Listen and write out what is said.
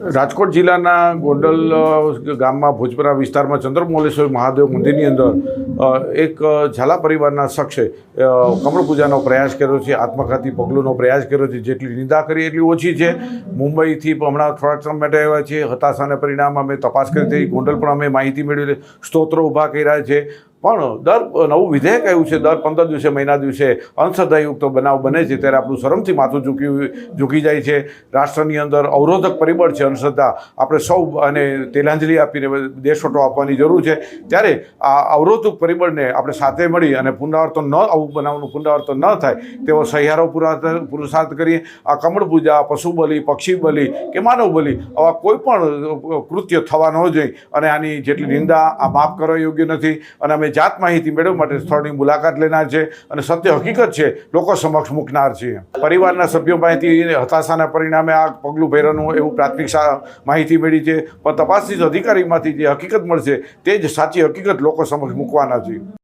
રાજકોટ જિલ્લાના ગોંડલ ગામમાં ભોજપરા વિસ્તારમાં ચંદ્રમૌલેશ્વર મહાદેવ મંદિરની અંદર એક ઝાલા પરિવારના શખ્સે કમળ પૂજાનો પ્રયાસ કર્યો છે, આત્મઘાતી પગલુંનો પ્રયાસ કર્યો છે, જેટલી નિંદા કરી એટલી ઓછી છે. મુંબઈથી હમણાં થોડાક સમય માટે આવ્યા છે હતાશાને પરિણામ અમે તપાસ કરી હતી, ગોંડલ પણ અમે માહિતી મેળવી સ્તોત્રો ઊભા કર્યા છે. પણ દર, નવું વિધેયક આવ્યું છે, દર પંદર દિવસે, મહિના દિવસે અંધશ્રદ્ધાયુક્ત બનાવ બને છે, ત્યારે આપણું શરમથી માથું ઝૂકી ઝૂકી જાય છે. રાષ્ટ્રની અંદર અવરોધક પરિબળ છે અંધશ્રદ્ધા આપણે સૌ અને તેલાંજલિ આપીને દેશોટો આપવાની જરૂર છે. ત્યારે આ અવરોધક પરિબળને આપણે સાથે મળી અને પુનરાવર્તન ન, આવું બનાવનું પુનરાવર્તન ન થાય, તેવો સહિયારો પુરા પુરુષાર્થ કરીએ. આ કમળ પૂજા પશુ બલિ પક્ષી બલિ કે માનવ બલિ આવા કોઈ પણ કૃત્ય થવા ન જોઈએ. અને આની જેટલી નિંદા, આ માફ કરવા યોગ્ય નથી. અને અમે જાત માહિતી મેળવવા માટે સ્થળની મુલાકાત લેનાર છે અને સત્ય હકીકત છે, લોકો સમક્ષ મૂકનાર છે. પરિવારના સભ્યો માહિતી હતાશાના પરિણામે આ પગલું ભેરવાનું એવું પ્રાથમિક માહિતી મળી છે. પણ તપાસની અધિકારીમાંથી જે હકીકત મળશે, તે જ સાચી હકીકત લોકો સમક્ષ મૂકવાના છે.